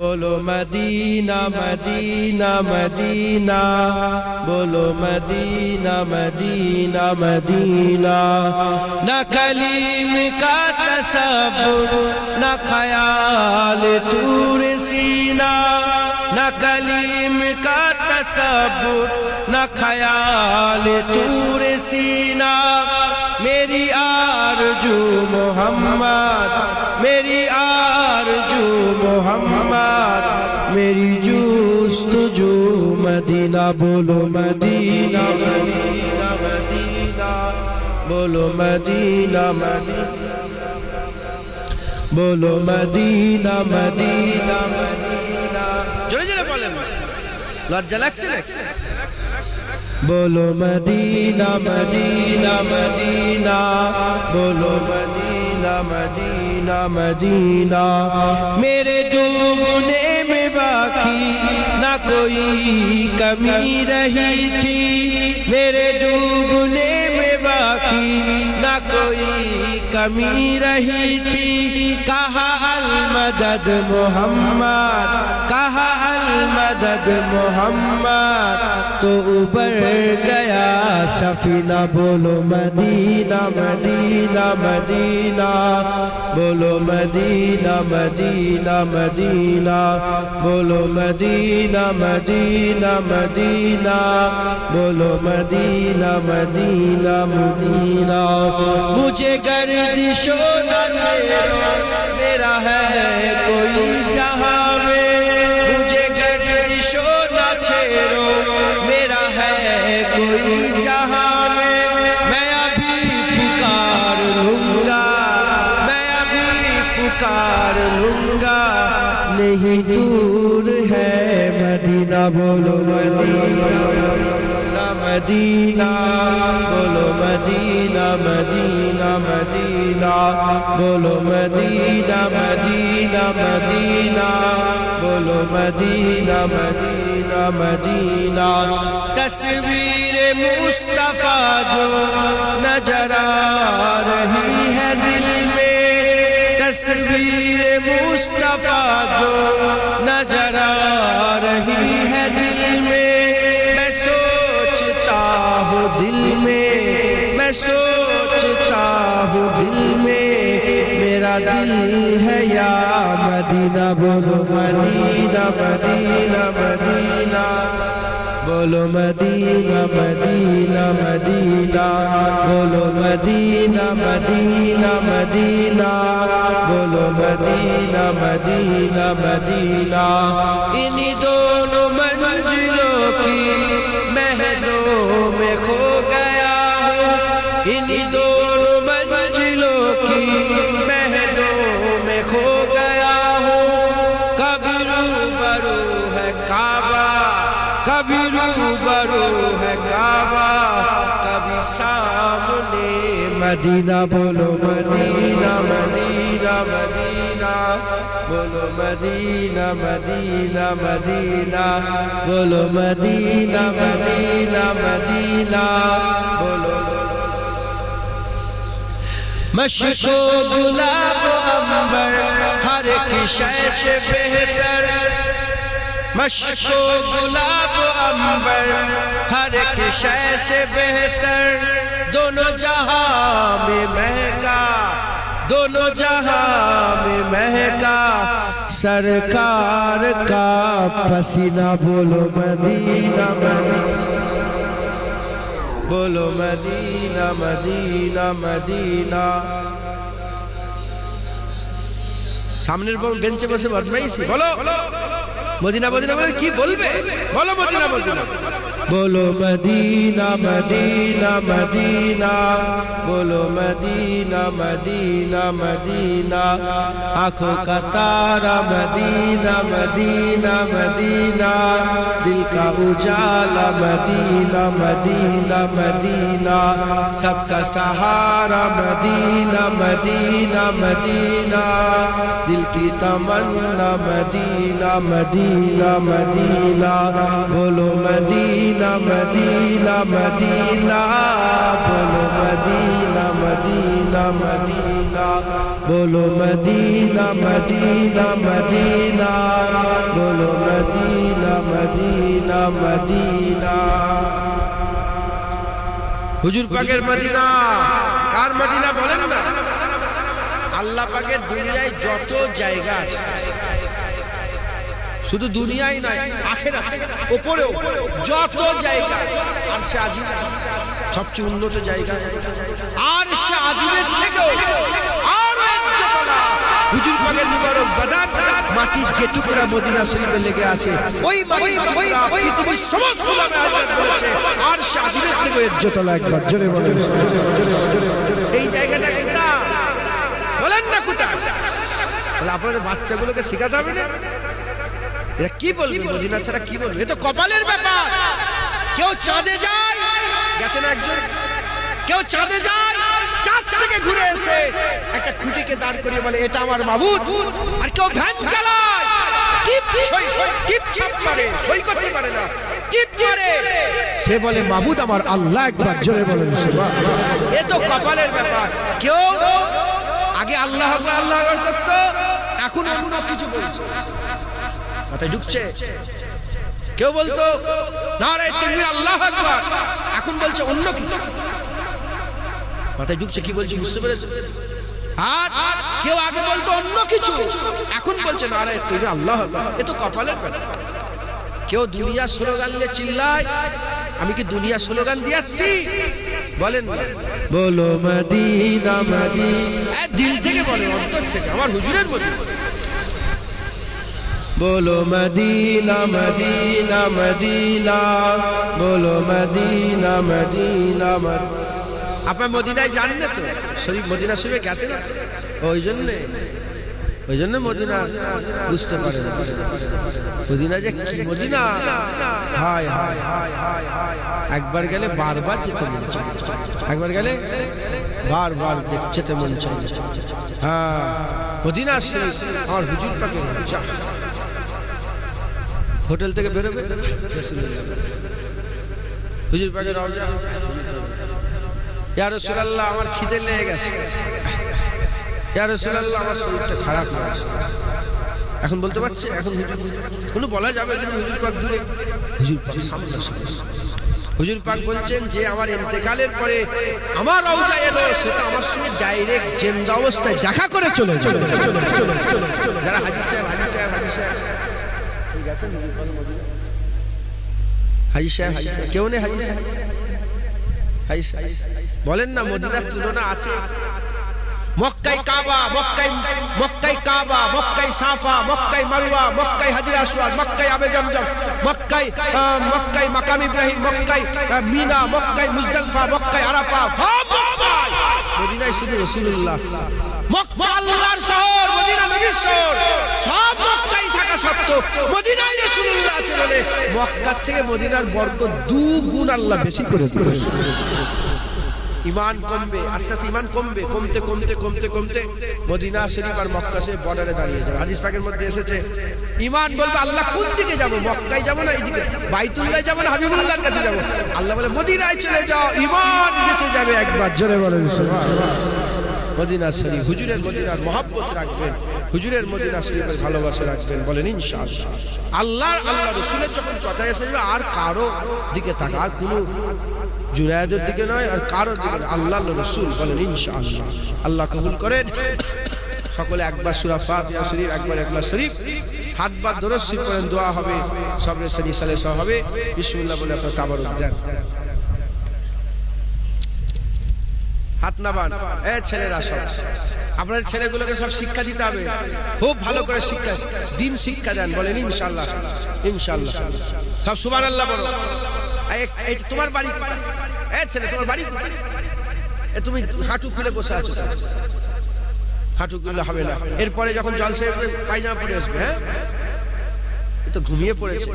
বলো Medina Medina Medina. বলো Medina Medina Medina. না কলিম কা তসবুর না খয়াল তুর সিনা। না কলিম কা তসবুর না খয়াল তুর সিনা। মেরি আরজু মোহাম্মদ, মেরি আরজু মেরি জুস তুজু মদিনা, বলো মদিনা মদিনা মদিনা, বলো মদিনা মদিনা বলো মদিনা মদিনা মদিনা। জোরে বলেন। লজ্জা লাগছে Medina Medina Medina Medina Medina Medina. মেরে জুবনে में बाकी ना कोई कमी रही थी मेरे डूबने में बाकी ना कोई कमी रही थी कहा अल मदद मोहम्मद कहा अल मदद मोहम्मद तो उबर गया सफीना बोलो मदीना मदीना मदीना बोलो मदीना मदीना मदीना बोलो मदीना मदीना मदीना बोलो मदीना मदीना मदीना मुझे गर्दिशो न छेड़ो मेरा है कोई जहां में मुझे गर्दिशो न छेड़ो मेरा है कोई जहां में मैं अभी पुकार लूंगा मैं अभी पुकार लूंगा नहीं दूर है मदीना बोलो मदीना मदीना मदीना बोलो मदीना بولو مدینہ مدینہ مدینہ، بولو مدینہ مدینہ مدینہ۔ تصویر مصطفیٰ جو نظر آ رہی ہے دل میں، تصویر مصطفیٰ جو نظر آ رہی ہے دل दिल है या मदीना बोलो मदीना मदीना मदीना बोलो मदीना मदीना मदीना बोलो मदीना मदीना मदीना बोलो मदीना मदीना मदीना इन्हीं दोनों मंजिलों की कभी रूबरू है काबा कभी सामने मदीना बोलो मदीना मदीना मदीना बोलो मदीना मदीना मदीना बोलो मदीना मदीना मदीना बोलो मशको गुलाब अंबर हर की शय से बेहतर मशको गुलाब अंबर हर एक शय से बेहतर दोनों जहां में महका दोनों जहां में महका सरकार का पसीना बोलो मदीना मदीना बोलो मदीना मदीना मदीना সামনের বেঞ্চে বসে বদমাইছি বলো মদিনা মদিনা বলে কি বলবে? বলো মদিনা মদিনা। बोलो मदीना मदीना मदीना बोलो मदीना मदीना मदीना आंखों का तारा मदीना मदीना मदीना दिल का उजाला मदीना मदीना मदीना सबका सहारा मदीना मदीना मदीना दिल की तमन्ना मदीना मदीना मदीना बोलो मदीना মদিনা মদিনা মদিনা, বলো মদিনা মদিনা মদিনা, বলো মদিনা মদিনা মদিনা, বলো মদিনা মদিনা মদিনা। হুজুর পাকের মদিনা, কার মদিনা বলেন না? আল্লাহ পাকের দুনিয়ায় যত জায়গা আছে। শুধু দুনিয়ায় নয় আখেরা ওপরেও যত জায়গা, আর সে আজিম। সবচেয়ে উন্নত জায়গা। আর সে আজিমের থেকেও আরও মদিনা লেগে আছে, ওই সমস্ত আর সে থেকে বলেন। সেই বলেন না আপনাদের বাচ্চাগুলোকে শেখাতে হবে না? এরা কি বলবে? মদিনা ছাড়া কি বলবে? এ তো কপালের ব্যাপার। কেউ চাঁদে যায় গেছে না একজন? কেউ চাঁদে যায় চাঁদ থেকে ঘুরে এসে একটা খুঁটিকে দাঁড় করিয়ে বলে এটা আমার মাবুদ। আর কেউ ভ্যান চালায়। টিপ সই টিপ ছাপ করে সই করতে পারে না। টিপ করে সে বলে মাবুদ আমার আল্লাহ একবার জোরে বলেন এ তো কপালের ব্যাপার। কেউ আগে আল্লাহ আল্লাহ করতো এখন অন্য কিছু বলছে মাথায় ঢুকছে। কেউ বলতো না রে তুমি আল্লাহ আকবার। এখন বলছে অন্য কিছু। মাথায় ঢুকছে কি বলছে বুঝতে পেরেছ? আর কেউ আগে বলতো অন্য কিছু। এখন বলছে না রে তুমি আল্লাহ আকবার। এ তো কপালের ব্যাপার কেউ দুনিয়া স্লোগান নিয়ে চিল্লায় আমি কি দুনিয়া স্লোগান দিয়াচ্ছি? বলেন। বলো মদিনা মদিনা। দিল থেকে বলেন অন্তর থেকে আমার হুজুরের মধ্যে বলো মদিনা মদিনা মদিনা। বলো মদিনা মদিনা আপনার মদিনায় যান না তো? শরীফ মদিনা শরীফে গেছে না? ওই জন্যে? ওই জন্য মদিনা বুঝতে পারে মদিনা যে কি মদিনা? হায় হায় একবার গেলে বারবার যেতে মন চাই একবার গেলে বারবার যেতে মন চাই হ্যাঁ মদিনা শরীফ আমার হুজুর পাকে যা হোটেল থেকে বেরোবে? হুজুর পাকে আমার খিদে লেগে গেছে। ইয়া আমার শরীরটা খারাপ লাগছে এখন বলতে পারছে, এখন এখনও বলা যাবে কিন্তু হুজুর পাক দূরে। হুজুর পাক বলছেন যে, আমার ইন্তেকালের পরে আমার রওজা এলো, সেটা আমার সঙ্গে ডাইরেক্ট জেন্দা অবস্থায় দেখা করে চলে যাবে। যারা হাজি সাহেব হাজি সাহেব হাজি সাহেব। সাহেব কেউ নেই সাহেব? বলেন না, মদিনার তুলনা আছে। মক্কাই কাবা মক্কাই কাবা মক্কাই সাফা মক্কাই মক্কাই হাজির মক্কাই মক্কাই মিনা মক্কাই মক্কাই মদিনায় শুধু রাসূলুল্লাহ। সব বলে মক্কার থেকে মদিনার বরকত দু আল্লাহ বেশি ইমান কমবে, আস্তে আস্তে ইমান কমবে, কমতে কমতে কমতে কমতে মদিনা শরীফ আর মক্কা শরীফ বর্ডারে দাঁড়িয়ে যাবে। মধ্যে এসেছে, ইমান বলবে আল্লাহ কোন দিকে যাব? মক্কায় যাব না এইদিকে? বাইতুল্লাহ যাব না হাবিবুল্লাহর কাছে যাব? আল্লাহ বলে, মদিনায় চলে যাও, ইমান বেঁচে যাবে একবার। জোরে বলেন, সুবহানাল্লাহ। মদিনা শরীফ, হুজুরের মদিনার মহাব্বত রাখবেন, হুজুরের মদিনা শরীফের ভালোবাসা রাখবেন, বলেন ইনশাআল্লাহ। আল্লাহর আল্লাহ রসুলের যখন কথা এসে যাবে, আর কারও দিকে তাকা আর কোনো জুনায়দের দিকে নয়, আর কারোর দিকে আল্লাহ রসুল, বলেন ইনশাআল্লাহ। আল্লাহ কবুল করেন। সকলে একবার সুরা শরীফ, একবার একলা শরীফ, সাতবার দরজ শরীফ করেন দোয়া হবে, সবরে শরীফ সালে সব হবে। বিসমিল্লাহ বলে আপনার তাবারুক দেন। হাত নাবান। এ ছেলেরা সব। আপনাদের ছেলেগুলোকে সব শিক্ষা দিতে হবে। খুব ভালো করে শিক্ষা দিন। শিক্ষা দেন, বলেন ইনশাল্লাহ ইনশাল্লাহ সব সুবান আল্লাহ বলো তোমার বাড়ি? এ ছেলে, তোমার বাড়ি? এ তুমি হাঁটু খুলে বসে আছো হাঁটু খুলে হবে না। এরপরে যখন জলসে পায়জামা পরে আসবে হ্যাঁ? এ তো ঘুমিয়ে পড়েছে।